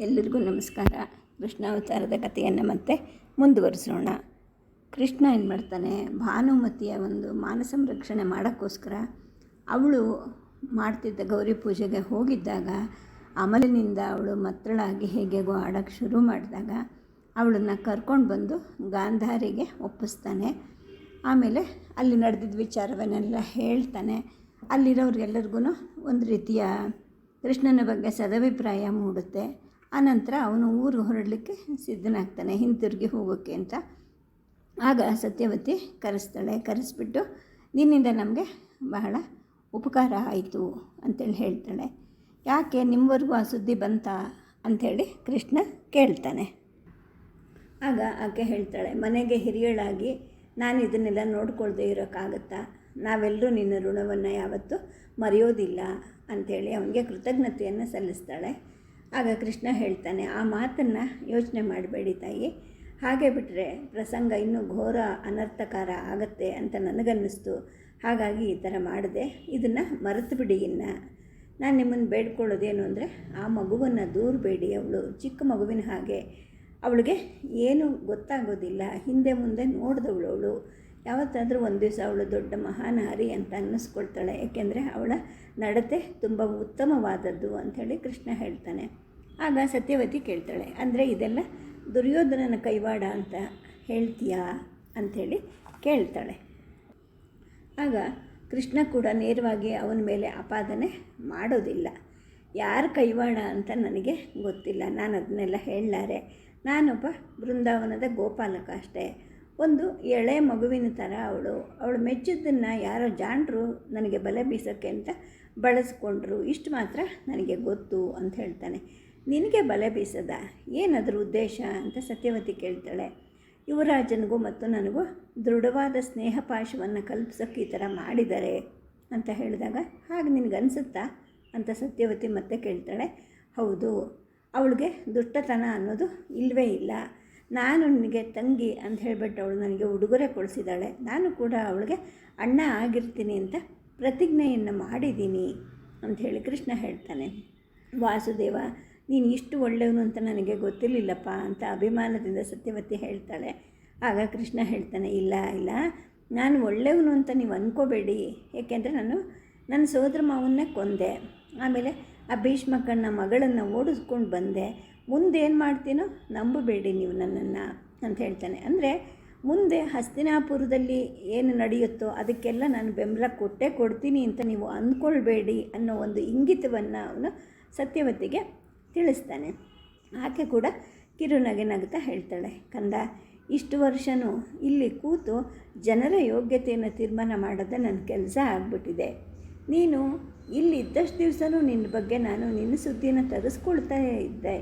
ಎಲ್ಲರಿಗೂ ನಮಸ್ಕಾರ. ಕೃಷ್ಣಾವತಾರದ ಕಥೆಯನ್ನು ಮತ್ತೆ ಮುಂದುವರಿಸೋಣ. ಕೃಷ್ಣ ಏನು ಮಾಡ್ತಾನೆ? ಭಾನುಮತಿಯ ಒಂದು ಮಾನ ಸಂರಕ್ಷಣೆ ಮಾಡೋಕ್ಕೋಸ್ಕರ ಅವಳು ಮಾಡ್ತಿದ್ದ ಗೌರಿ ಪೂಜೆಗೆ ಹೋಗಿದ್ದಾಗ ಅಮಲಿನಿಂದ ಅವಳು ಮತ್ತಳಾಗಿ ಹೇಗೆಗೋ ಆಡೋಕ್ಕೆ ಶುರು ಮಾಡಿದಾಗ ಅವಳನ್ನು ಕರ್ಕೊಂಡು ಬಂದು ಗಾಂಧಾರಿಗೆ ಒಪ್ಪಿಸ್ತಾನೆ. ಆಮೇಲೆ ಅಲ್ಲಿ ನಡೆದಿದ್ದ ವಿಚಾರವನ್ನೆಲ್ಲ ಹೇಳ್ತಾನೆ. ಅಲ್ಲಿರೋರಿಗೆಲ್ಲರಿಗೂ ಒಂದು ರೀತಿಯ ಕೃಷ್ಣನ ಬಗ್ಗೆ ಸದಭಿಪ್ರಾಯ ಮೂಡುತ್ತೆ. ಆನಂತರ ಅವನು ಊರು ಹೊರಡಲಿಕ್ಕೆ ಸಿದ್ಧನಾಗ್ತಾನೆ, ಹಿಂತಿರುಗಿ ಹೋಗೋಕ್ಕೆ ಅಂತ. ಆಗ ಸತ್ಯವತಿ ಕರೆಸ್ತಾಳೆ, ಕರೆಸ್ಬಿಟ್ಟು, ನಿನ್ನಿಂದ ನಮಗೆ ಬಹಳ ಉಪಕಾರ ಆಯಿತು ಅಂತೇಳಿ ಹೇಳ್ತಾಳೆ. ಯಾಕೆ ನಿಮ್ಮವರೆಗೂ ಆ ಸುದ್ದಿ ಬಂತಾ ಅಂಥೇಳಿ ಕೃಷ್ಣ ಕೇಳ್ತಾನೆ. ಆಗ ಆಕೆ ಹೇಳ್ತಾಳೆ, ಮನೆಗೆ ಹಿರಿಯಳಾಗಿ ನಾನು ಇದನ್ನೆಲ್ಲ ನೋಡ್ಕೊಳ್ದೇ ಇರೋಕ್ಕಾಗತ್ತಾ? ನಾವೆಲ್ಲರೂ ನಿನ್ನ ಋಣವನ್ನು ಯಾವತ್ತೂ ಮರೆಯೋದಿಲ್ಲ ಅಂಥೇಳಿ ಅವನಿಗೆ ಕೃತಜ್ಞತೆಯನ್ನು ಸಲ್ಲಿಸ್ತಾಳೆ. ಆಗ ಕೃಷ್ಣ ಹೇಳ್ತಾನೆ, ಆ ಮಾತನ್ನು ಯೋಚನೆ ಮಾಡಬೇಡಿ ತಾಯಿ. ಹಾಗೆ ಬಿಟ್ಟರೆ ಪ್ರಸಂಗ ಇನ್ನೂ ಘೋರ ಅನರ್ಥಕಾರ ಆಗತ್ತೆ ಅಂತ ನನಗನ್ನಿಸ್ತು. ಹಾಗಾಗಿ ಈ ಥರ ಮಾಡಿದೆ. ಇದನ್ನು ಮರೆತು ಬಿಡಿ ಇನ್ನು. ನಾನು ನಿಮ್ಮನ್ನು ಬೇಡ್ಕೊಳ್ಳೋದೇನು ಅಂದರೆ, ಆ ಮಗುವನ್ನು ದೂರಬೇಡಿ ಅವಳು. ಚಿಕ್ಕ ಮಗುವಿನ ಹಾಗೆ. ಅವಳಿಗೆ ಏನು ಗೊತ್ತಾಗೋದಿಲ್ಲ. ಹಿಂದೆ ಮುಂದೆ ನೋಡಿದವಳು ಅವಳು. ಯಾವತ್ತಾದರೂ ಒಂದು ದಿವಸ ಅವಳು ದೊಡ್ಡ ಮಹಾನಾರಿ ಅಂತ ಅನ್ನಿಸ್ಕೊಳ್ತಾಳೆ. ಯಾಕೆಂದರೆ ಅವಳ ನಡತೆ ತುಂಬ ಉತ್ತಮವಾದದ್ದು ಅಂಥೇಳಿ ಕೃಷ್ಣ ಹೇಳ್ತಾನೆ. ಆಗ ಸತ್ಯವತಿ ಕೇಳ್ತಾಳೆ, ಅಂದರೆ ಇದೆಲ್ಲ ದುರ್ಯೋಧನನ ಕೈವಾಡ ಅಂತ ಹೇಳ್ತೀಯಾ? ಅಂಥೇಳಿ ಕೇಳ್ತಾಳೆ. ಆಗ ಕೃಷ್ಣ ಕೂಡ ನೇರವಾಗಿ ಅವನ ಮೇಲೆ ಆಪಾದನೆ ಮಾಡೋದಿಲ್ಲ. ಯಾರ ಕೈವಾಡ ಅಂತ ನನಗೆ ಗೊತ್ತಿಲ್ಲ, ನಾನು ಅದನ್ನೆಲ್ಲ ಹೇಳಲಾರೆ. ನಾನೊಬ್ಬ ಬೃಂದಾವನದ ಗೋಪಾಲಕ ಅಷ್ಟೇ. ಒಂದು ಎಳೆ ಮಗುವಿನ ಥರ ಅವಳು. ಅವಳು ಮೆಚ್ಚಿದ್ದನ್ನು ಯಾರೋ ಜಾಣರು ನನಗೆ ಬಲೆ ಬೀಸೋಕ್ಕೆ ಅಂತ ಬಳಸ್ಕೊಂಡ್ರು. ಇಷ್ಟು ಮಾತ್ರ ನನಗೆ ಗೊತ್ತು ಅಂತ ಹೇಳ್ತಾನೆ. ನಿನಗೆ ಬಲೆ ಬೀಸದ? ಏನದ್ರ ಉದ್ದೇಶ ಅಂತ ಸತ್ಯವತಿ ಕೇಳ್ತಾಳೆ. ಯುವರಾಜನಿಗೂ ಮತ್ತು ನನಗೂ ದೃಢವಾದ ಸ್ನೇಹ ಪಾಶವನ್ನು ಕಲ್ಪಿಸೋಕ್ಕೆ ಈ ಥರ ಮಾಡಿದ್ದಾರೆ ಅಂತ ಹೇಳಿದಾಗ, ಹಾಗೆ ನಿನಗನ್ಸುತ್ತಾ? ಅಂತ ಸತ್ಯವತಿ ಮತ್ತೆ ಕೇಳ್ತಾಳೆ. ಹೌದು, ಅವಳಿಗೆ ದುಷ್ಟತನ ಅನ್ನೋದು ಇಲ್ಲವೇ ಇಲ್ಲ. ನಾನು ನಿನಗೆ ತಂಗಿ ಅಂತ ಹೇಳಿಬಿಟ್ಟು ಅವಳು ನನಗೆ ಉಡುಗೊರೆ ಕೊಡಿಸಿದ್ದಾಳೆ. ನಾನು ಕೂಡ ಅವಳಿಗೆ ಅಣ್ಣ ಆಗಿರ್ತೀನಿ ಅಂತ ಪ್ರತಿಜ್ಞೆಯನ್ನು ಮಾಡಿದ್ದೀನಿ ಹೇಳಿ ಕೃಷ್ಣ ಹೇಳ್ತಾನೆ. ವಾಸುದೇವ ನೀನು ಇಷ್ಟು ಒಳ್ಳೆಯವನು ಅಂತ ನನಗೆ ಗೊತ್ತಿರಲಿಲ್ಲಪ್ಪ ಅಂತ ಅಭಿಮಾನದಿಂದ ಸತ್ಯವತಿ ಹೇಳ್ತಾಳೆ. ಆಗ ಕೃಷ್ಣ ಹೇಳ್ತಾನೆ, ಇಲ್ಲ ಇಲ್ಲ, ನಾನು ಒಳ್ಳೆಯವನು ಅಂತ ನೀವು ಅಂದ್ಕೋಬೇಡಿ ಏಕೆಂದರೆ ನಾನು ನನ್ನ ಸೋದರ ಮಾವನ್ನೇ ಕೊಂದೆ. ಆಮೇಲೆ ಆ ಭೀಷ್ಮಕ್ಕಣ್ಣ ಮಗಳನ್ನು ಓಡಿಸ್ಕೊಂಡು ಬಂದೆ. ಮುಂದೇನು ಮಾಡ್ತೀನೋ ನಂಬಬೇಡಿ ನೀವು ನನ್ನನ್ನು ಅಂತ ಹೇಳ್ತಾನೆ. ಅಂದರೆ ಮುಂದೆ ಹಸ್ತಿನಾಪುರದಲ್ಲಿ ಏನು ನಡೆಯುತ್ತೋ ಅದಕ್ಕೆಲ್ಲ ನಾನು ಬೆಂಬಲ ಕೊಟ್ಟೇ ಕೊಡ್ತೀನಿ ಅಂತ ನೀವು ಅಂದ್ಕೊಳ್ಬೇಡಿ ಅನ್ನೋ ಒಂದು ಇಂಗಿತವನ್ನು ಅವನು ಸತ್ಯವತಿಗೆ ತಿಳಿಸ್ತಾನೆ. ಆಕೆ ಕೂಡ ಕಿರುನಗೆ ನಗ್ತಾ ಹೇಳ್ತಾಳೆ, ಕಂದ, ಇಷ್ಟು ವರ್ಷವೂ ಇಲ್ಲಿ ಕೂತು ಜನರ ಯೋಗ್ಯತೆಯನ್ನು ತೀರ್ಮಾನ ಮಾಡೋದು ನನ್ನ ಕೆಲಸ ಆಗ್ಬಿಟ್ಟಿದೆ. ನೀನು ಇಲ್ಲಿ ಇದ್ದಷ್ಟು ದಿವಸನೂ ನಿನ್ನ ಬಗ್ಗೆ ನಾನು ನಿನ್ನ ಸುದ್ದಿನ ತರಿಸ್ಕೊಳ್ತಾ ಇದ್ದೆ.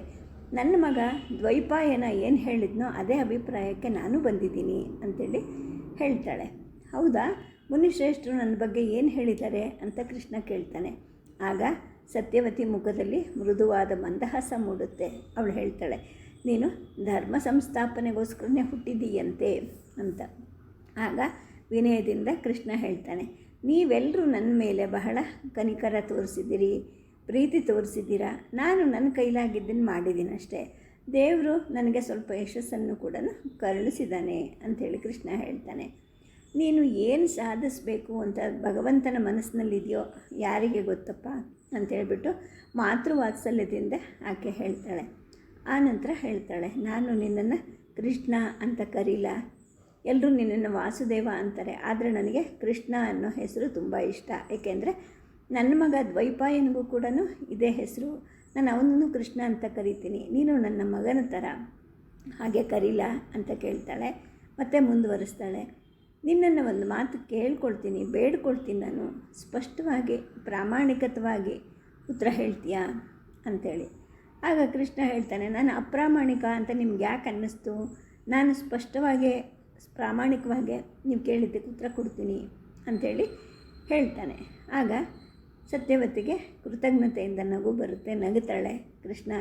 ನನ್ನ ಮಗ ದ್ವೈಪಾಯನ ಏನು ಹೇಳಿದ್ನೋ ಅದೇ ಅಭಿಪ್ರಾಯಕ್ಕೆ ನಾನು ಬಂದಿದ್ದೀನಿ ಅಂತೇಳಿ ಹೇಳ್ತಾಳೆ. ಹೌದಾ, ಮುನಿಶ್ರೇಷ್ಠರು ನನ್ನ ಬಗ್ಗೆ ಏನು ಹೇಳಿದ್ದಾರೆ? ಅಂತ ಕೃಷ್ಣ ಕೇಳ್ತಾನೆ. ಆಗ ಸತ್ಯವತಿ ಮುಖದಲ್ಲಿ ಮೃದುವಾದ ಮಂದಹಾಸ ಮೂಡುತ್ತೆ. ಅವಳು ಹೇಳ್ತಾಳೆ, ನೀನು ಧರ್ಮ ಸಂಸ್ಥಾಪನೆಗೋಸ್ಕರನೇ ಹುಟ್ಟಿದೀಯಂತೆ ಅಂತ. ಆಗ ವಿನಯದಿಂದ ಕೃಷ್ಣ ಹೇಳ್ತಾನೆ ನೀವೆಲ್ಲರೂ ನನ್ನ ಮೇಲೆ ಬಹಳ ಕನಿಕರ ತೋರಿಸಿದ್ದೀರಿ, ಪ್ರೀತಿ ತೋರಿಸಿದ್ದೀರಾ? ನಾನು ನನ್ನ ಕೈಲಾಗಿದ್ದನ್ನು ಮಾಡಿದ್ದೀನಿ ಅಷ್ಟೇ ದೇವರು ನನಗೆ ಸ್ವಲ್ಪ ಯಶಸ್ಸನ್ನು ಕೂಡ ಕರುಣಿಸಿದ್ದಾನೆ ಅಂಥೇಳಿ ಕೃಷ್ಣ ಹೇಳ್ತಾನೆ. ನೀನು ಏನು ಸಾಧಿಸಬೇಕು ಅಂತ ಭಗವಂತನ ಮನಸ್ಸಿನಲ್ಲಿದೆಯೋ ಯಾರಿಗೆ ಗೊತ್ತಪ್ಪ ಅಂತೇಳ್ಬಿಟ್ಟು ಮಾತೃವಾತ್ಸಲ್ಯದಿಂದ ಆಕೆ ಹೇಳ್ತಾಳೆ. ಆ ನಂತರ ಹೇಳ್ತಾಳೆ, ನಾನು ನಿನ್ನನ್ನು ಕೃಷ್ಣ ಅಂತ ಕರೀಲ. ಎಲ್ಲರೂ ನಿನ್ನನ್ನು ವಾಸುದೇವ ಅಂತಾರೆ. ಆದರೆ ನನಗೆ ಕೃಷ್ಣ ಅನ್ನೋ ಹೆಸರು ತುಂಬ ಇಷ್ಟ. ಏಕೆಂದರೆ ನನ್ನ ಮಗ ದ್ವೈಪಾಯನಿಗೂ ಕೂಡ ಇದೇ ಹೆಸರು. ನಾನು ಅವನನ್ನು ಕೃಷ್ಣ ಅಂತ ಕರಿತೀನಿ. ನೀನು ನನ್ನ ಮಗನ ಥರ ಹಾಗೆ ಕರೀಲ ಅಂತ ಕೇಳ್ತಾಳೆ. ಮತ್ತೆ ಮುಂದುವರಿಸ್ತಾಳೆ. ನಿನ್ನನ್ನು ಒಂದು ಮಾತು ಕೇಳ್ಕೊಳ್ತೀನಿ, ಬೇಡ್ಕೊಳ್ತೀನಿ ನಾನು. ಸ್ಪಷ್ಟವಾಗಿ, ಪ್ರಾಮಾಣಿಕತವಾಗಿ ಉತ್ತರ ಹೇಳ್ತೀಯಾ? ಅಂಥೇಳಿ ಆಗ ಕೃಷ್ಣ ಹೇಳ್ತಾನೆ, ನಾನು ಅಪ್ರಾಮಾಣಿಕ ಅಂತ ನಿಮ್ಗೆ ಯಾಕೆ ಅನ್ನಿಸ್ತು? ನಾನು ಸ್ಪಷ್ಟವಾಗಿ, ಪ್ರಾಮಾಣಿಕವಾಗಿ ನೀವು ಕೇಳಿದ್ದಕ್ಕೆ ಉತ್ತರ ಕೊಡ್ತೀನಿ ಅಂಥೇಳಿ ಹೇಳ್ತಾನೆ. ಆಗ ಸತ್ಯವತಿಗೆ ಕೃತಜ್ಞತೆಯಿಂದ ನಗು ಬರುತ್ತೆ, ನಗುತ್ತಾಳೆ ಕೃಷ್ಣ.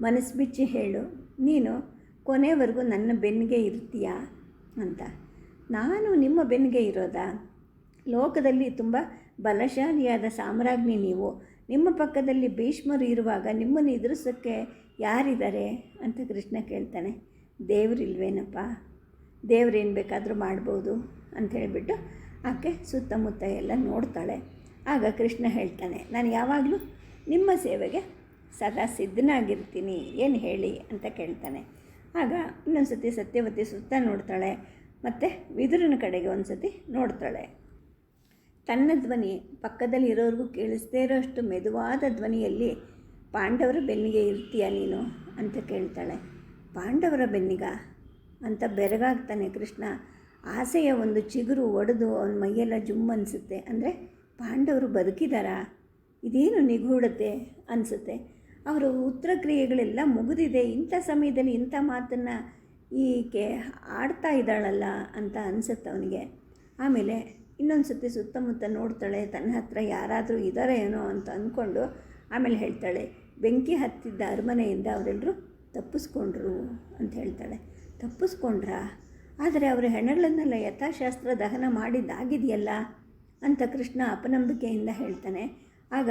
ಮನಸ್ಸು ಬಿಚ್ಚಿ ಹೇಳು, ನೀನು ಕೊನೆವರೆಗೂ ನನ್ನ ಬೆನ್ನಿಗೆ ಇರ್ತೀಯಾ? ಅಂತ. ನಾನು ನಿಮ್ಮ ಬೆನ್ನಿಗೆ ಇರೋದಾ? ಲೋಕದಲ್ಲಿ ತುಂಬ ಬಲಶಾಲಿಯಾದ ಸಾಮ್ರಾಜ್ಞಿ ನೀವು. ನಿಮ್ಮ ಪಕ್ಕದಲ್ಲಿ ಭೀಷ್ಮರು ಇರುವಾಗ ನಿಮ್ಮನ್ನು ಎದುರಿಸೋಕ್ಕೆ ಯಾರಿದ್ದಾರೆ? ಅಂತ ಕೃಷ್ಣ ಕೇಳ್ತಾನೆ. ದೇವರಿಲ್ವೇನಪ್ಪ? ದೇವ್ರೇನು ಬೇಕಾದರೂ ಮಾಡ್ಬೋದು ಅಂತ ಹೇಳಿಬಿಟ್ಟು ಆಕೆ ಸುತ್ತಮುತ್ತ ಎಲ್ಲ ನೋಡ್ತಾಳೆ. ಆಗ ಕೃಷ್ಣ ಹೇಳ್ತಾನೆ, ನಾನು ಯಾವಾಗಲೂ ನಿಮ್ಮ ಸೇವೆಗೆ ಸದಾ ಸಿದ್ಧನಾಗಿರ್ತೀನಿ. ಏನು ಹೇಳಿ? ಅಂತ ಕೇಳ್ತಾನೆ. ಆಗ ಇನ್ನೊಂದು ಸತಿ ಸತ್ಯವತಿ ಸುತ್ತ ನೋಡ್ತಾಳೆ. ಮತ್ತು ವಿದುರನ ಕಡೆಗೆ ಒಂದು ಸತಿ ನೋಡ್ತಾಳೆ. ತನ್ನ ಧ್ವನಿ ಪಕ್ಕದಲ್ಲಿ ಇರೋರಿಗೂ ಕೇಳಿಸ್ದೇ ಇರೋಷ್ಟು ಮೆದುವಾದ ಧ್ವನಿಯಲ್ಲಿ, ಪಾಂಡವರ ಬೆನ್ನಿಗೆ ಇರ್ತೀಯ ನೀನು? ಅಂತ ಕೇಳ್ತಾಳೆ. ಪಾಂಡವರ ಬೆನ್ನಿಗ? ಅಂತ ಬೆರಗಾಗ್ತಾನೆ ಕೃಷ್ಣ. ಆಸೆಯ ಒಂದು ಚಿಗುರು ಒಡೆದು ಅವನ ಮೈಯೆಲ್ಲ ಜುಮ್ ಅನಿಸುತ್ತೆ. ಅಂದರೆ, ಪಾಂಡವರು ಬದುಕಿದಾರಾ? ಇದೇನು ನಿಗೂಢತೆ? ಅನಿಸುತ್ತೆ. ಅವರು ಉತ್ತರ ಕ್ರಿಯೆಗಳೆಲ್ಲ ಮುಗಿದಿದೆ. ಇಂಥ ಸಮಯದಲ್ಲಿ ಇಂಥ ಮಾತನ್ನು ಈಕೆ ಆಡ್ತಾ ಇದ್ದಾಳಲ್ಲ ಅಂತ ಅನಿಸುತ್ತೆ ಅವನಿಗೆ. ಆಮೇಲೆ ಇನ್ನೊಂದು ಸತಿ ಸುತ್ತಮುತ್ತ ನೋಡ್ತಾಳೆ, ತನ್ನ ಹತ್ರ ಯಾರಾದರೂ ಇದ್ದಾರೆ ಏನೋ ಅಂತ ಅಂದ್ಕೊಂಡು ಆಮೇಲೆ ಹೇಳ್ತಾಳೆ, ಬೆಂಕಿ ಹತ್ತಿದ್ದ ಅರಮನೆಯಿಂದ ಅವರೆಲ್ಲರೂ ತಪ್ಪಿಸ್ಕೊಂಡ್ರು ಅಂತ ಹೇಳ್ತಾಳೆ. ತಪ್ಪಿಸ್ಕೊಂಡ್ರಾ? ಆದರೆ ಅವರ ಹೆಣಗಳನ್ನೆಲ್ಲ ಯಥಾಶಾಸ್ತ್ರ ದಹನ ಮಾಡಿದ್ದಾಗಿದೆಯಲ್ಲ ಅಂತ ಕೃಷ್ಣ ಅಪನಂಬಿಕೆಯಿಂದ ಹೇಳ್ತಾನೆ. ಆಗ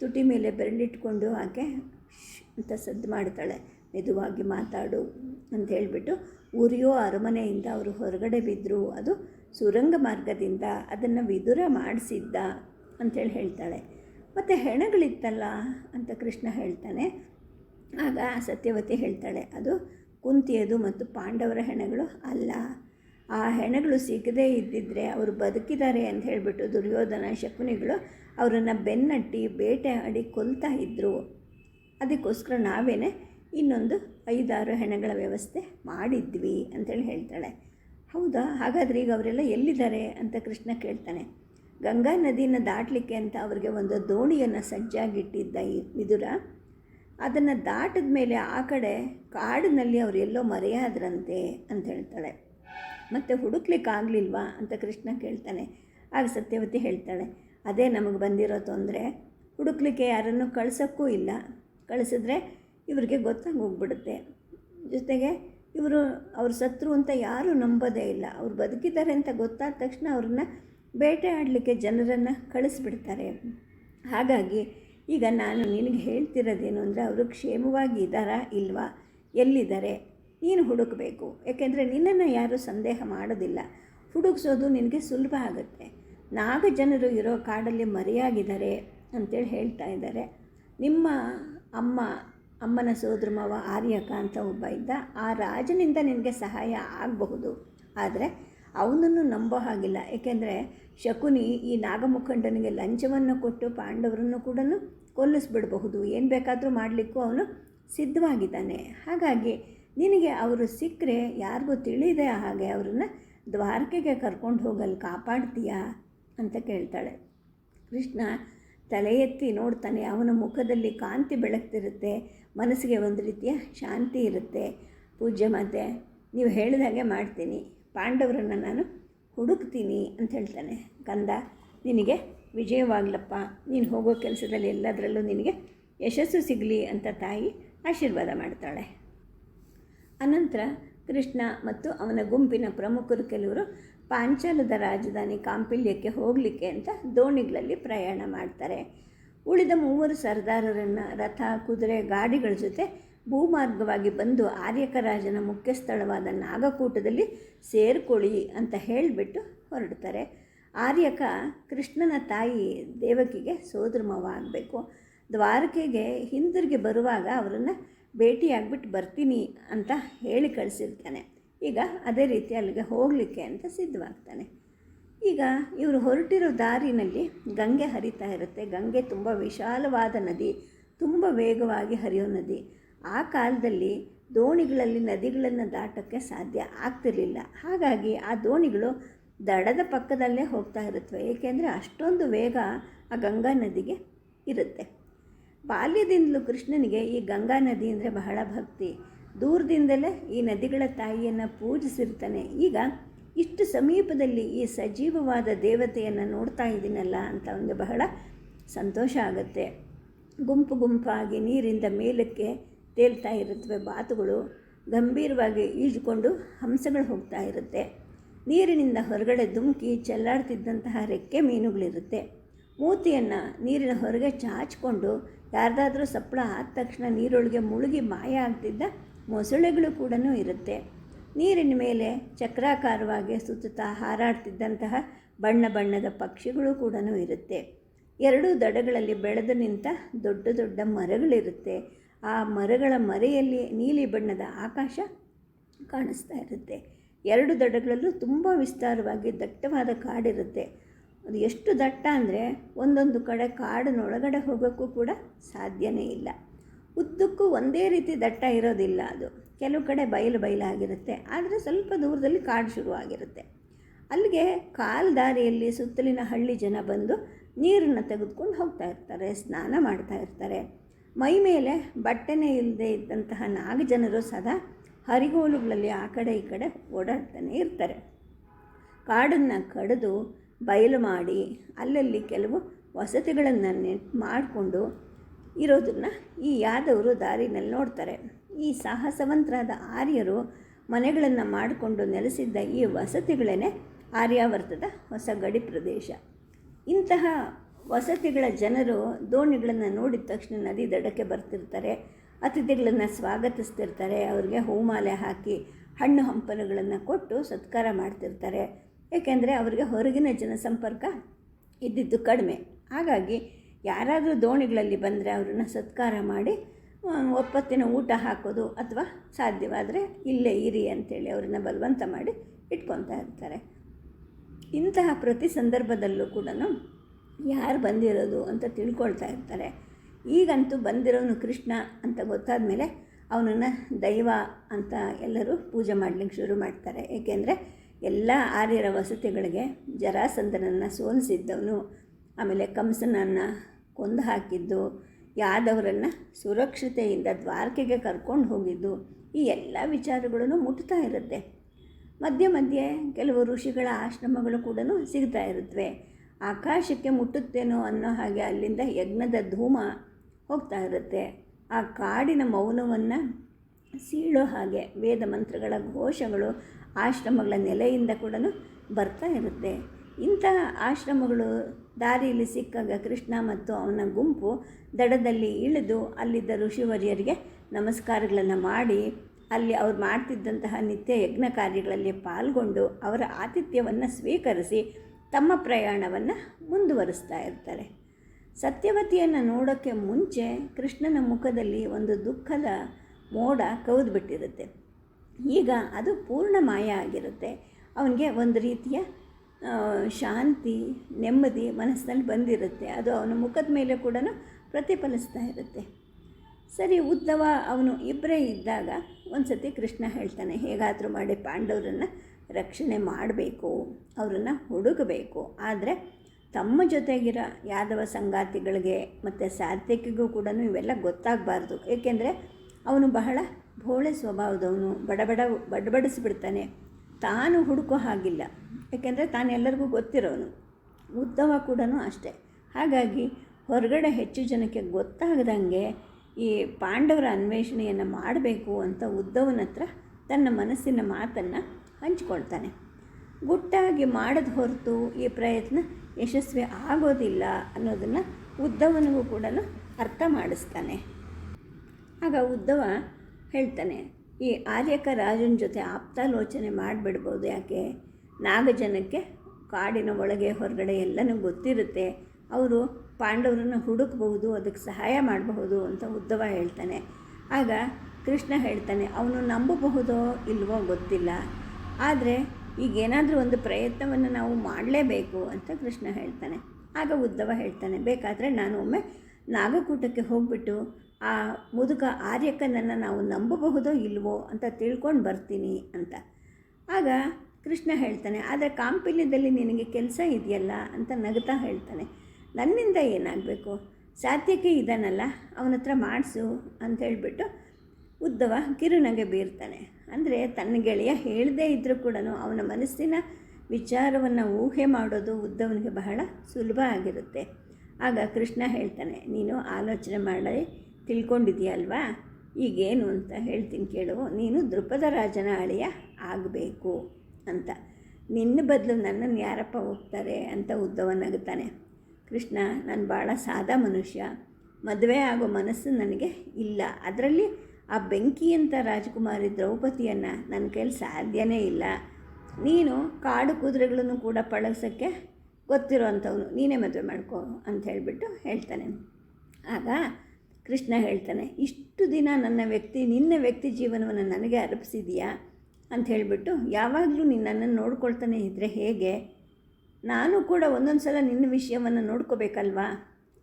ತುಟಿ ಮೇಲೆ ಬೆರಳಿಟ್ಕೊಂಡು ಆಕೆ ಅಂತ ಸದ್ದು ಮಾಡ್ತಾಳೆ. ಮೆದುವಾಗಿ ಮಾತಾಡು ಅಂತ ಹೇಳಿಬಿಟ್ಟು ಉರಿಯೋ ಅರಮನೆಯಿಂದ ಅವರು ಹೊರಗಡೆ ಬಿದ್ದರು ಅದು ಸುರಂಗ ಮಾರ್ಗದಿಂದ ಅದನ್ನು ವಿದುರ ಮಾಡಿಸಿದ್ದ ಅಂತೇಳಿ ಹೇಳ್ತಾಳೆ. ಮತ್ತು ಹೆಣಗಳಿತ್ತಲ್ಲ ಅಂತ ಕೃಷ್ಣ ಹೇಳ್ತಾನೆ. ಆಗ ಸತ್ಯವತಿ ಹೇಳ್ತಾಳೆ, ಅದು ಕುಂತಿಯದು ಮತ್ತು ಪಾಂಡವರ ಹೆಣಗಳು ಅಲ್ಲ. ಆ ಹೆಣಗಳು ಸಿಗದೇ ಇದ್ದಿದ್ದರೆ ಅವರು ಬದುಕಿದ್ದಾರೆ ಅಂತ ಹೇಳಿಬಿಟ್ಟು ದುರ್ಯೋಧನ ಶಕುನಿಗಳು ಅವರನ್ನು ಬೆನ್ನಟ್ಟಿ ಬೇಟೆ ಆಡಿ ಕೊಲ್ತಾ ಇದ್ದರು ಅದಕ್ಕೋಸ್ಕರ ನಾವೇ ಇನ್ನೊಂದು ಐದಾರು ಹೆಣಗಳ ವ್ಯವಸ್ಥೆ ಮಾಡಿದ್ವಿ ಅಂತೇಳಿ ಹೇಳ್ತಾಳೆ. ಹೌದಾ? ಹಾಗಾದರೆ ಈಗ ಅವರೆಲ್ಲ ಎಲ್ಲಿದ್ದಾರೆ ಅಂತ ಕೃಷ್ಣ ಕೇಳ್ತಾನೆ. ಗಂಗಾ ನದಿಯನ್ನು ದಾಟಲಿಕ್ಕೆ ಅಂತ ಅವರಿಗೆ ಒಂದು ದೋಣಿಯನ್ನು ಸಜ್ಜಾಗಿಟ್ಟಿದ್ದ ಈ ವಿದುರ, ಅದನ್ನು ದಾಟಿದ ಮೇಲೆ ಆ ಕಡೆ ಕಾಡಿನಲ್ಲಿ ಅವರು ಎಲ್ಲೋ ಮರೆಯಾದ್ರಂತೆ ಅಂತ ಹೇಳ್ತಾಳೆ. ಮತ್ತು ಹುಡುಕ್ಲಿಕ್ಕೆ ಆಗಲಿಲ್ವಾ ಅಂತ ಕೃಷ್ಣ ಕೇಳ್ತಾನೆ. ಆಗ ಸತ್ಯವತಿ ಹೇಳ್ತಾಳೆ, ಅದೇ ನಮಗೆ ಬಂದಿರೋ ತೊಂದರೆ. ಹುಡುಕ್ಲಿಕ್ಕೆ ಯಾರನ್ನು ಕಳ್ಸೋಕ್ಕೂ ಇಲ್ಲ. ಕಳಿಸಿದ್ರೆ ಇವ್ರಿಗೆ ಗೊತ್ತಾಗಿ ಹೋಗ್ಬಿಡುತ್ತೆ. ಜೊತೆಗೆ ಇವರು ಅವ್ರ ಶತ್ರು ಅಂತ ಯಾರೂ ನಂಬೋದೇ ಇಲ್ಲ. ಅವ್ರು ಬದುಕಿದ್ದಾರೆ ಅಂತ ಗೊತ್ತಾದ ತಕ್ಷಣ ಅವ್ರನ್ನ ಬೇಟೆ ಆಡಲಿಕ್ಕೆ ಜನರನ್ನು ಕಳಿಸ್ಬಿಡ್ತಾರೆ. ಹಾಗಾಗಿ ಈಗ ನಾನು ನಿನಗೆ ಹೇಳ್ತಿರೋದೇನು ಅಂದರೆ ಅವರು ಕ್ಷೇಮವಾಗಿ ಇದ್ದಾರಾ ಇಲ್ವಾ? ಎಲ್ಲಿದ್ದಾರೆ? ನೀನು ಹುಡುಕಬೇಕು. ಯಾಕೆಂದರೆ ನಿನ್ನನ್ನು ಯಾರೂ ಸಂದೇಹ ಮಾಡೋದಿಲ್ಲ. ಹುಡುಕ್ಸೋದು ನಿನಗೆ ಸುಲಭ ಆಗುತ್ತೆ. ನಾಗ ಜನರು ಇರೋ ಕಾಡಲ್ಲಿ ಮರೆಯಾಗಿದ್ದಾರೆ ಅಂತೇಳಿ ಹೇಳ್ತಾ ಇದ್ದಾರೆ. ನಿಮ್ಮ ಅಮ್ಮ ಅಮ್ಮನ ಸೋದರ ಮಾವ ಆರ್ಯಕ ಅಂತ ಒಬ್ಬ ಇದ್ದ. ಆ ರಾಜನಿಂದ ನಿನಗೆ ಸಹಾಯ ಆಗಬಹುದು. ಆದರೆ ಅವನನ್ನು ನಂಬೋ ಹಾಗಿಲ್ಲ. ಏಕೆಂದರೆ ಶಕುನಿ ಈ ನಾಗಮುಖಂಡನಿಗೆ ಲಂಚವನ್ನು ಕೊಟ್ಟು ಪಾಂಡವರನ್ನು ಕೂಡ ಕೊಲ್ಲಿಸ್ಬಿಡಬಹುದು. ಏನು ಬೇಕಾದರೂ ಮಾಡಲಿಕ್ಕೂ ಅವನು ಸಿದ್ಧವಾಗಿದ್ದಾನೆ. ಹಾಗಾಗಿ ನಿನಗೆ ಅವರು ಸಿಕ್ಕರೆ ಯಾರಿಗೂ ತಿಳಿದೆ ಹಾಗೆ ಅವರನ್ನು ದ್ವಾರಕೆಗೆ ಕರ್ಕೊಂಡು ಹೋಗಲು ಕಾಪಾಡ್ತೀಯಾ ಅಂತ ಕೇಳ್ತಾಳೆ. ಕೃಷ್ಣ ತಲೆ ಎತ್ತಿ ನೋಡ್ತಾನೆ ಅವನ ಮುಖದಲ್ಲಿ ಕಾಂತಿ ಬೆಳಗ್ತಿರುತ್ತೆ. ಮನಸ್ಸಿಗೆ ಒಂದು ರೀತಿಯ ಶಾಂತಿ ಇರುತ್ತೆ, ಪೂಜ್ಯ ಮಾತೆ. ನೀವು ಹೇಳಿದಾಗೆ ಮಾಡ್ತೀನಿ. ಪಾಂಡವರನ್ನು ನಾನು ಹುಡುಕ್ತೀನಿ ಅಂತ ಹೇಳ್ತಾನೆ. ಕಂದ ನಿನಗೆ ವಿಜಯವಾಗ್ಲಪ್ಪ. ನೀನು ಹೋಗೋ ಕೆಲಸದಲ್ಲಿ ಎಲ್ಲದರಲ್ಲೂ ನಿನಗೆ ಯಶಸ್ಸು ಸಿಗಲಿ ಅಂತ ತಾಯಿ ಆಶೀರ್ವಾದ ಮಾಡ್ತಾಳೆ. ಅನಂತರ ಕೃಷ್ಣ ಮತ್ತು ಅವನ ಗುಂಪಿನ ಪ್ರಮುಖರು ಕೆಲವರು ಪಾಂಚಾಲದ ರಾಜಧಾನಿ ಕಾಂಪಿಲ್ಯಕ್ಕೆ ಹೋಗಲಿಕ್ಕೆ ಅಂತ ದೋಣಿಗಳಲ್ಲಿ ಪ್ರಯಾಣ ಮಾಡ್ತಾರೆ. ಉಳಿದ ಮೂವರು ಸರ್ದಾರರನ್ನು ರಥ, ಕುದುರೆ, ಗಾಡಿಗಳ ಜೊತೆ ಭೂಮಾರ್ಗವಾಗಿ ಬಂದು ಆರ್ಯಕ ರಾಜನ ಮುಖ್ಯ ಸ್ಥಳವಾದ ನಾಗಕೂಟದಲ್ಲಿ ಸೇರ್ಕೊಳ್ಳಿ ಅಂತ ಹೇಳಿಬಿಟ್ಟು ಹೊರಡ್ತಾರೆ. ಆರ್ಯಕ ಕೃಷ್ಣನ ತಾಯಿ ದೇವಕಿಗೆ ಸೋದರಮವ ಆಗಬೇಕು. ದ್ವಾರಕೆಗೆ ಹಿಂದಿರುಗಿ ಬರುವಾಗ ಅವರನ್ನು ಭೇಟಿಯಾಗ್ಬಿಟ್ಟು ಬರ್ತೀನಿ ಅಂತ ಹೇಳಿ ಕಳಿಸಿರ್ತಾನೆ. ಈಗ ಅದೇ ರೀತಿ ಅಲ್ಲಿಗೆ ಹೋಗಲಿಕ್ಕೆ ಅಂತ ಸಿದ್ಧವಾಗ್ತಾನೆ. ಈಗ ಇವರು ಹೊರಟಿರೋ ದಾರಿನಲ್ಲಿ ಗಂಗೆ ಹರಿತಾ ಇರುತ್ತೆ. ಗಂಗೆ ತುಂಬ ವಿಶಾಲವಾದ ನದಿ, ತುಂಬ ವೇಗವಾಗಿ ಹರಿಯೋ ನದಿ. ಆ ಕಾಲದಲ್ಲಿ ದೋಣಿಗಳಲ್ಲಿ ನದಿಗಳನ್ನು ದಾಟೋಕ್ಕೆ ಸಾಧ್ಯ ಆಗ್ತಿರಲಿಲ್ಲ. ಹಾಗಾಗಿ ಆ ದೋಣಿಗಳು ದಡದ ಪಕ್ಕದಲ್ಲೇ ಹೋಗ್ತಾ ಇರುತ್ತವೆ ಏಕೆಂದರೆ ಅಷ್ಟೊಂದು ವೇಗ ಆ ಗಂಗಾ ನದಿಗೆ ಇರುತ್ತೆ. ಬಾಲ್ಯದಿಂದಲೂ ಕೃಷ್ಣನಿಗೆ ಈ ಗಂಗಾ ನದಿ ಅಂದರೆ ಬಹಳ ಭಕ್ತಿ. ದೂರದಿಂದಲೇ ಈ ನದಿಗಳ ತಾಯಿಯನ್ನು ಪೂಜಿಸಿರ್ತಾನೆ. ಈಗ ಇಷ್ಟು ಸಮೀಪದಲ್ಲಿ ಈ ಸಜೀವವಾದ ದೇವತೆಯನ್ನು ನೋಡ್ತಾ ಇದ್ದೀನಲ್ಲ ಅಂತ ಒಂದು ಬಹಳ ಸಂತೋಷ ಆಗುತ್ತೆ. ಗುಂಪು ಗುಂಪಾಗಿ ನೀರಿಂದ ಮೇಲಕ್ಕೆ ತೇಲ್ತಾ ಇರುತ್ತವೆ ಬಾತುಗಳು. ಗಂಭೀರವಾಗಿ ಈಜುಕೊಂಡು ಹಂಸಗಳು ಹೋಗ್ತಾ ಇರುತ್ತೆ. ನೀರಿನಿಂದ ಹೊರಗಡೆ ಧುಮುಕಿ ಚೆಲ್ಲಾಡ್ತಿದ್ದಂತಹ ರೆಕ್ಕೆ ಮೀನುಗಳಿರುತ್ತೆ. ಮೂತಿಯನ್ನು ನೀರಿನ ಹೊರಗೆ ಚಾಚಿಕೊಂಡು ಯಾರ್ದಾದ್ರೂ ಸಪ್ಪಳ ಆದ ತಕ್ಷಣ ನೀರೊಳಗೆ ಮುಳುಗಿ ಮಾಯ ಆಗ್ತಿದ್ದ ಮೊಸಳೆಗಳು ಕೂಡ ಇರುತ್ತೆ. ನೀರಿನ ಮೇಲೆ ಚಕ್ರಾಕಾರವಾಗಿ ಸುತ್ತುತ್ತಾ ಹಾರಾಡ್ತಿದ್ದಂತಹ ಬಣ್ಣ ಬಣ್ಣದ ಪಕ್ಷಿಗಳು ಕೂಡ ಇರುತ್ತೆ. ಎರಡೂ ದಡಗಳಲ್ಲಿ ಬೆಳೆದು ನಿಂತ ದೊಡ್ಡ ದೊಡ್ಡ ಮರಗಳಿರುತ್ತೆ. ಆ ಮರಗಳ ಮರೆಯಲ್ಲಿ ನೀಲಿ ಬಣ್ಣದ ಆಕಾಶ ಕಾಣಿಸ್ತಾ ಇರುತ್ತೆ. ಎರಡು ದಡಗಳಲ್ಲೂ ತುಂಬ ವಿಸ್ತಾರವಾಗಿ ದಟ್ಟವಾದ ಕಾಡಿರುತ್ತೆ. ಅದು ಎಷ್ಟು ದಟ್ಟ ಅಂದರೆ ಒಂದೊಂದು ಕಡೆ ಕಾಡಿನೊಳಗಡೆ ಹೋಗೋಕ್ಕೂ ಕೂಡ ಸಾಧ್ಯವೇ ಇಲ್ಲ. ಉದ್ದಕ್ಕೂ ಒಂದೇ ರೀತಿ ದಟ್ಟ ಇರೋದಿಲ್ಲ ಅದು. ಕೆಲವು ಕಡೆ ಬಯಲು ಬಯಲಾಗಿರುತ್ತೆ. ಆದರೆ ಸ್ವಲ್ಪ ದೂರದಲ್ಲಿ ಕಾಡು ಶುರುವಾಗಿರುತ್ತೆ. ಅಲ್ಲಿಗೆ ಕಾಲು ದಾರಿಯಲ್ಲಿ ಸುತ್ತಲಿನ ಹಳ್ಳಿ ಜನ ಬಂದು ನೀರನ್ನು ತೆಗೆದುಕೊಂಡು ಹೋಗ್ತಾ ಇರ್ತಾರೆ, ಸ್ನಾನ ಮಾಡ್ತಾ ಇರ್ತಾರೆ. ಮೈ ಮೇಲೆ ಬಟ್ಟೆನೇ ಇಲ್ಲದೆ ಇದ್ದಂತಹ ನಾಲ್ಕು ಜನರು ಸದಾ ಹರಿಗೋಲುಗಳಲ್ಲಿ ಆ ಕಡೆ ಈ ಕಡೆ ಓಡಾಡ್ತಾನೆ ಇರ್ತಾರೆ. ಕಾಡನ್ನು ಕಡಿದು ಬಯಲು ಮಾಡಿ, ಅಲ್ಲಲ್ಲಿ ಕೆಲವು ವಸತಿಗಳನ್ನು ಮಾಡಿಕೊಂಡು ಇರೋದನ್ನು ಈ ಯಾದವರು ದಾರಿನಲ್ಲಿ ನೋಡ್ತಾರೆ. ಈ ಸಾಹಸವಂತರಾದ ಆರ್ಯರು ಮನೆಗಳನ್ನು ಮಾಡಿಕೊಂಡು ನೆಲೆಸಿದ್ದ ಈ ವಸತಿಗಳೇ ಆರ್ಯಾವರ್ತದ ಹೊಸ ಗಡಿ ಪ್ರದೇಶ. ಇಂತಹ ವಸತಿಗಳ ಜನರು ದೋಣಿಗಳನ್ನು ನೋಡಿದ ತಕ್ಷಣ ನದಿ ದಡಕ್ಕೆ ಬರ್ತಿರ್ತಾರೆ. ಅತಿಥಿಗಳನ್ನು ಸ್ವಾಗತಿಸ್ತಿರ್ತಾರೆ. ಅವ್ರಿಗೆ ಹೂಮಾಲೆ ಹಾಕಿ ಹಣ್ಣು ಹಂಪಲುಗಳನ್ನು ಕೊಟ್ಟು ಸತ್ಕಾರ ಮಾಡ್ತಿರ್ತಾರೆ. ಏಕೆಂದರೆ ಅವರಿಗೆ ಹೊರಗಿನ ಜನಸಂಪರ್ಕ ಇದ್ದಿದ್ದು ಕಡಿಮೆ. ಹಾಗಾಗಿ ಯಾರಾದರೂ ದೋಣಿಗಳಲ್ಲಿ ಬಂದರೆ ಅವ್ರನ್ನ ಸತ್ಕಾರ ಮಾಡಿ ಒಪ್ಪತ್ತಿನ ಊಟ ಹಾಕೋದು ಅಥವಾ ಸಾಧ್ಯವಾದರೆ ಇಲ್ಲೇ ಇರಿ ಅಂಥೇಳಿ ಅವ್ರನ್ನ ಬಲವಂತ ಮಾಡಿ ಇಟ್ಕೊತಾ ಇರ್ತಾರೆ. ಇಂತಹ ಪ್ರತಿ ಸಂದರ್ಭದಲ್ಲೂ ಕೂಡ ಯಾರು ಬಂದಿರೋದು ಅಂತ ತಿಳ್ಕೊಳ್ತಾ ಇರ್ತಾರೆ. ಈಗಂತೂ ಬಂದಿರೋನು ಕೃಷ್ಣ ಅಂತ ಗೊತ್ತಾದ ಮೇಲೆ ಅವನನ್ನು ದೈವ ಅಂತ ಎಲ್ಲರೂ ಪೂಜೆ ಮಾಡಲಿಕ್ಕೆ ಶುರು ಮಾಡ್ತಾರೆ. ಏಕೆಂದರೆ ಎಲ್ಲ ಆರ್ಯರ ವಸತಿಗಳಿಗೆ ಜರಾಸಂದನನ್ನು ಸೋಲಿಸಿದ್ದವನು, ಆಮೇಲೆ ಕಂಸನನ್ನು ಕೊಂದು ಹಾಕಿದ್ದು ಯಾದವರನ್ನು ಸುರಕ್ಷತೆಯಿಂದ ದ್ವಾರಕೆಗೆ ಕರ್ಕೊಂಡು ಹೋಗಿದ್ದು, ಈ ಎಲ್ಲ ವಿಚಾರಗಳನ್ನು ಮುಟ್ತಾ ಇರುತ್ತೆ. ಮಧ್ಯೆ ಮಧ್ಯೆ ಕೆಲವು ಋಷಿಗಳ ಆಶ್ರಮಗಳು ಕೂಡ ಸಿಗ್ತಾ ಇರುತ್ತವೆ ಆಕಾಶಕ್ಕೆ ಮುಟ್ಟುತ್ತೇನೋ ಅನ್ನೋ ಹಾಗೆ ಅಲ್ಲಿಂದ ಯಜ್ಞದ ಧೂಮ ಹೋಗ್ತಾ ಇರುತ್ತೆ. ಆ ಕಾಡಿನ ಮೌನವನ್ನು ಸೀಳೋ ಹಾಗೆ ವೇದ ಮಂತ್ರಗಳ ಘೋಷಗಳು ಆಶ್ರಮಗಳ ನೆಲೆಯಿಂದ ಕೂಡ ಬರ್ತಾ ಇರುತ್ತೆ. ಇಂತಹ ಆಶ್ರಮಗಳು ದಾರಿಯಲ್ಲಿ ಸಿಕ್ಕಾಗ ಕೃಷ್ಣ ಮತ್ತು ಅವನ ಗುಂಪು ದಡದಲ್ಲಿ ಇಳಿದು ಅಲ್ಲಿದ್ದ ಋಷಿವರ್ಯರಿಗೆ ನಮಸ್ಕಾರಗಳನ್ನು ಮಾಡಿ, ಅಲ್ಲಿ ಅವ್ರು ಮಾಡ್ತಿದ್ದಂತಹ ನಿತ್ಯ ಯಜ್ಞ ಕಾರ್ಯಗಳಲ್ಲಿ ಪಾಲ್ಗೊಂಡು ಅವರ ಆತಿಥ್ಯವನ್ನು ಸ್ವೀಕರಿಸಿ ತಮ್ಮ ಪ್ರಯಾಣವನ್ನು ಮುಂದುವರಿಸ್ತಾ ಇರ್ತಾರೆ. ಸತ್ಯವತಿಯನ್ನು ನೋಡೋಕ್ಕೆ ಮುಂಚೆ ಕೃಷ್ಣನ ಮುಖದಲ್ಲಿ ಒಂದು ದುಃಖದ ಮೋಡ ಕವಿದ್ಬಿಟ್ಟಿರುತ್ತೆ ಈಗ ಅದು ಪೂರ್ಣ ಮಾಯ ಆಗಿರುತ್ತೆ. ಅವನಿಗೆ ಒಂದು ರೀತಿಯ ಶಾಂತಿ, ನೆಮ್ಮದಿ ಮನಸ್ಸಿನಲ್ಲಿ ಬಂದಿರುತ್ತೆ. ಅದು ಅವನ ಮುಖದ ಮೇಲೆ ಕೂಡ ಪ್ರತಿಫಲಿಸ್ತಾ ಇರುತ್ತೆ. ಸರಿ, ಉದ್ದವ ಅವನು ಇಬ್ಬರೇ ಇದ್ದಾಗ ಒಂದು ಸತಿ ಕೃಷ್ಣ ಹೇಳ್ತಾನೆ, ಹೇಗಾದರೂ ಮಾಡಿ ಪಾಂಡವರನ್ನು ರಕ್ಷಣೆ ಮಾಡಬೇಕು, ಅವರನ್ನು ಹುಡುಕಬೇಕು. ಆದರೆ ತಮ್ಮ ಜೊತೆಗಿರೋ ಯಾದವ ಸಂಗಾತಿಗಳಿಗೆ ಮತ್ತು ಸಾತ್ವಿಕಿಗೂ ಕೂಡ ಇವೆಲ್ಲ ಗೊತ್ತಾಗಬಾರ್ದು. ಏಕೆಂದರೆ ಅವನು ಬಹಳ ಭೋಳೆ ಸ್ವಭಾವದವನು, ಬಡಬಡ, ಬಡಬಡಿಸ್ಬಿಡ್ತಾನೆ. ತಾನು ಹುಡುಕೋ ಹಾಗಿಲ್ಲ. ಏಕೆಂದರೆ ತಾನೆಲ್ಲರಿಗೂ ಗೊತ್ತಿರೋನು. ಉದ್ದವ ಕೂಡ ಅಷ್ಟೇ. ಹಾಗಾಗಿ ಹೊರಗಡೆ ಹೆಚ್ಚು ಜನಕ್ಕೆ ಗೊತ್ತಾಗದಂಗೆ ಈ ಪಾಂಡವರ ಅನ್ವೇಷಣೆಯನ್ನು ಮಾಡಬೇಕು ಅಂತ ಉದ್ದವನ ಹತ್ರ ತನ್ನ ಮನಸ್ಸಿನ ಮಾತನ್ನು ಹಂಚಿಕೊಳ್ತಾನೆ. ಗುಟ್ಟಾಗಿ ಮಾಡದ ಹೊರತು ಈ ಪ್ರಯತ್ನ ಯಶಸ್ವಿ ಆಗೋದಿಲ್ಲ ಅನ್ನೋದನ್ನು ಉದ್ದವನಿಗೂ ಕೂಡ ಅರ್ಥ ಮಾಡಿಸ್ತಾನೆ. ಆಗ ಉದ್ದವ ಹೇಳ್ತಾನೆ, ಈ ಆರ್ಯಕ ರಾಜನ ಜೊತೆ ಆಪ್ತಾಲೋಚನೆ ಮಾಡಿಬಿಡ್ಬೋದು ಯಾಕೆ? ನಾಗಜನಕ್ಕೆ ಕಾಡಿನ ಒಳಗೆ, ಹೊರಗಡೆ ಎಲ್ಲನೂ ಗೊತ್ತಿರುತ್ತೆ. ಅವರು ಪಾಂಡವರನ್ನು ಹುಡುಕಬಹುದು, ಅದಕ್ಕೆ ಸಹಾಯ ಮಾಡಬಹುದು ಅಂತ ಉದ್ದವ ಹೇಳ್ತಾನೆ. ಆಗ ಕೃಷ್ಣ ಹೇಳ್ತಾನೆ, ಅವನು ನಂಬಬಹುದೋ ಇಲ್ವೋ ಗೊತ್ತಿಲ್ಲ. ಆದರೆ ಈಗೇನಾದರೂ ಒಂದು ಪ್ರಯತ್ನವನ್ನು ನಾವು ಮಾಡಲೇಬೇಕು ಅಂತ ಕೃಷ್ಣ ಹೇಳ್ತಾನೆ. ಆಗ ಉದ್ದವ ಹೇಳ್ತಾನೆ, ಬೇಕಾದರೆ ನಾನು ಒಮ್ಮೆ ನಾಗಕೂಟಕ್ಕೆ ಹೋಗ್ಬಿಟ್ಟು ಆ ಮುದುಕ ಆರ್ಯಕನನ್ನು ನಾವು ನಂಬಬಹುದೋ ಇಲ್ವೋ ಅಂತ ತಿಳ್ಕೊಂಡು ಬರ್ತೀನಿ ಅಂತ. ಆಗ ಕೃಷ್ಣ ಹೇಳ್ತಾನೆ, ಆದರೆ ಕಾಂಪಿಲ್ಯದಲ್ಲಿ ನಿನಗೆ ಕೆಲಸ ಇದೆಯಲ್ಲ? ಅಂತ ನಗುತ್ತಾ ಹೇಳ್ತಾನೆ, ನನ್ನಿಂದ ಏನಾಗಬೇಕು? ಸಾಧ್ಯಕ್ಕೆ ಇದ್ದಾನಲ್ಲ ಅವನ ಹತ್ರ ಮಾಡಿಸು ಅಂತ ಹೇಳಿಬಿಟ್ಟು ಉದ್ದವ ಕಿರುನಗೆ ಬೀರ್ತಾನೆ. ಅಂದರೆ ತನ್ನ ಗೆಳೆಯ ಹೇಳದೇ ಇದ್ದರೂ ಕೂಡ ಅವನ ಮನಸ್ಸಿನ ವಿಚಾರವನ್ನು ಊಹೆ ಮಾಡೋದು ಉದ್ದವನಿಗೆ ಬಹಳ ಸುಲಭ ಆಗಿರುತ್ತೆ. ಆಗ ಕೃಷ್ಣ ಹೇಳ್ತಾನೆ, ನೀನು ಆಲೋಚನೆ ಮಾಡಿ ತಿಳ್ಕೊಂಡಿದೆಯಲ್ವಾ ಈಗೇನು? ಅಂತ ಹೇಳ್ತೀನಿ ಕೇಳು, ನೀನು ದೃಪದ ರಾಜನ ಅಳಿಯ ಆಗಬೇಕು. ಅಂತ. ನಿನ್ನ ಬದಲು ನನ್ನನ್ನು ಯಾರಪ್ಪ ಹೋಗ್ತಾರೆ ಅಂತ ಉದ್ದವ ನಗುತ್ತಾನೆ ಕೃಷ್ಣ, ನಾನು ಭಾಳ ಸಾದಾ ಮನುಷ್ಯ. ಮದುವೆ ಆಗೋ ಮನಸ್ಸು ನನಗೆ ಇಲ್ಲ. ಅದರಲ್ಲಿ ಆ ಬೆಂಕಿಯಂಥ ರಾಜಕುಮಾರಿ ದ್ರೌಪದಿಯನ್ನು ನನ್ನ ಕೈಲಿ ಸಾಧ್ಯನೇ ಇಲ್ಲ. ನೀನು ಕಾಡು ಕುದುರೆಗಳನ್ನು ಕೂಡ ಪಳಗಿಸೋಕ್ಕೆ ಗೊತ್ತಿರೋ ಅಂಥವನು ನೀನೇ ಮದುವೆ ಮಾಡ್ಕೋ ಅಂತ ಹೇಳಿಬಿಟ್ಟು ಹೇಳ್ತಾನೆ. ಆಗ ಕೃಷ್ಣ ಹೇಳ್ತಾನೆ, ಇಷ್ಟು ದಿನ ನನ್ನ ವ್ಯಕ್ತಿ, ನಿನ್ನ ವ್ಯಕ್ತಿ ಜೀವನವನ್ನು ನನಗೆ ಅರ್ಪಿಸಿದೀಯಾ? ಅಂತ ಹೇಳಿಬಿಟ್ಟು ಯಾವಾಗಲೂ ನೀನು ನನ್ನನ್ನು ನೋಡ್ಕೊಳ್ತಾನೆ ಇದ್ದರೆ ಹೇಗೆ? ನಾನು ಕೂಡ ಒಂದೊಂದು ಸಲ ನಿನ್ನ ವಿಷಯವನ್ನು ನೋಡ್ಕೋಬೇಕಲ್ವಾ?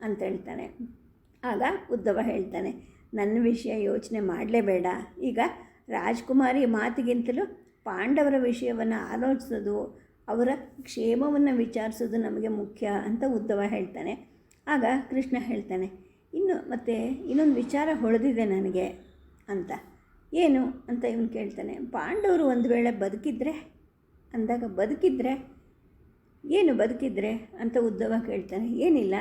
ಅಂತ ಹೇಳ್ತಾನೆ. ಆಗ ಉದ್ದವ ಹೇಳ್ತಾನೆ, ನನ್ನ ವಿಷಯ ಯೋಚನೆ ಮಾಡಲೇಬೇಡ. ಈಗ ರಾಜ್ಕುಮಾರಿ ಮಾತಿಗಿಂತಲೂ ಪಾಂಡವರ ವಿಷಯವನ್ನು ಆಲೋಚಿಸೋದು, ಅವರ ಕ್ಷೇಮವನ್ನು ವಿಚಾರಿಸೋದು ನಮಗೆ ಮುಖ್ಯ ಅಂತ ಉದ್ದವ ಹೇಳ್ತಾನೆ. ಆಗ ಕೃಷ್ಣ ಹೇಳ್ತಾನೆ, ಇನ್ನು ಮತ್ತು ಇನ್ನೊಂದು ವಿಚಾರ ಹೊಳೆದಿದೆ ನನಗೆ ಅಂತ. ಏನು ಅಂತ ಇವನು ಕೇಳ್ತಾನೆ, ಪಾಂಡವರು ಒಂದು ವೇಳೆ ಬದುಕಿದ್ರೆ? ಅಂದಾಗ, ಬದುಕಿದ್ರೆ? ಏನು ಬದುಕಿದ್ರೆ? ಅಂತ ಉದ್ದವ ಕೇಳ್ತಾನೆ, ಏನಿಲ್ಲ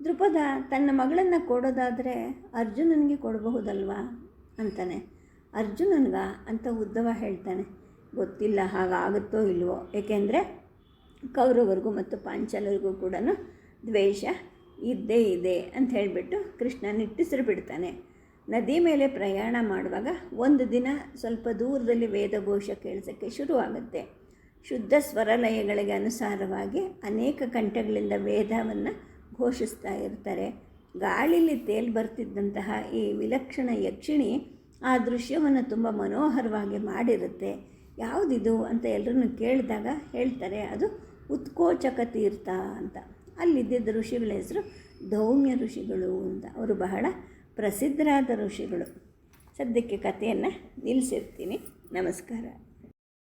ದೃಪದ ತನ್ನ ಮಗಳನ್ನು ಕೊಡೋದಾದರೆ ಅರ್ಜುನನಿಗೆ ಕೊಡಬಹುದಲ್ವಾ? ಅಂತಾನೆ ಅರ್ಜುನನ್ಗ ಅಂತ ಉದ್ದವ ಹೇಳ್ತಾನೆ, ಗೊತ್ತಿಲ್ಲ, ಹಾಗಾಗುತ್ತೋ ಇಲ್ವೋ? ಏಕೆಂದರೆ ಕೌರವರಿಗೂ ಮತ್ತು ಪಾಂಚಾಲರಿಗೂ ಕೂಡ ದ್ವೇಷ ಇದ್ದೇ ಇದೆ ಅಂತ ಹೇಳಿಬಿಟ್ಟು ಕೃಷ್ಣ ನಿಟ್ಟಿಸಿರು ಬಿಡ್ತಾನೆ. ನದಿ ಮೇಲೆ ಪ್ರಯಾಣ ಮಾಡುವಾಗ ಒಂದು ದಿನ ಸ್ವಲ್ಪ ದೂರದಲ್ಲಿ ವೇದಘೋಷ ಕೇಳಿಸೋಕ್ಕೆ ಶುರುವಾಗುತ್ತೆ. ಶುದ್ಧ ಸ್ವರಲಯಗಳಿಗೆ ಅನುಸಾರವಾಗಿ ಅನೇಕ ಕಂಠಗಳಿಂದ ವೇದವನ್ನು ಘೋಷಿಸ್ತಾ ಇರ್ತಾರೆ. ಗಾಳಿಲಿ ತೇಲ್ ಬರ್ತಿದ್ದಂತಹ ಈ ವಿಲಕ್ಷಣ ಯಕ್ಷಿಣಿ ಆ ದೃಶ್ಯವನ್ನು ತುಂಬ ಮನೋಹರವಾಗಿ ಮಾಡಿರುತ್ತೆ. ಯಾವುದಿದು ಅಂತ ಎಲ್ಲರನ್ನು ಕೇಳಿದಾಗ ಹೇಳ್ತಾರೆ, ಅದು ಉತ್ಕೋಚಕ ತೀರ್ಥ ಅಂತ. ಅಲ್ಲಿದ್ದ ಋಷಿಗಳ ಹೆಸರು ಧೌಮ್ಯ ಋಷಿಗಳು ಅಂತ. ಅವರು ಬಹಳ ಪ್ರಸಿದ್ಧರಾದ ಋಷಿಗಳು. ಸದ್ಯಕ್ಕೆ ಕಥೆಯನ್ನು ನಿಲ್ಲಿಸಿರ್ತೀನಿ. ನಮಸ್ಕಾರ.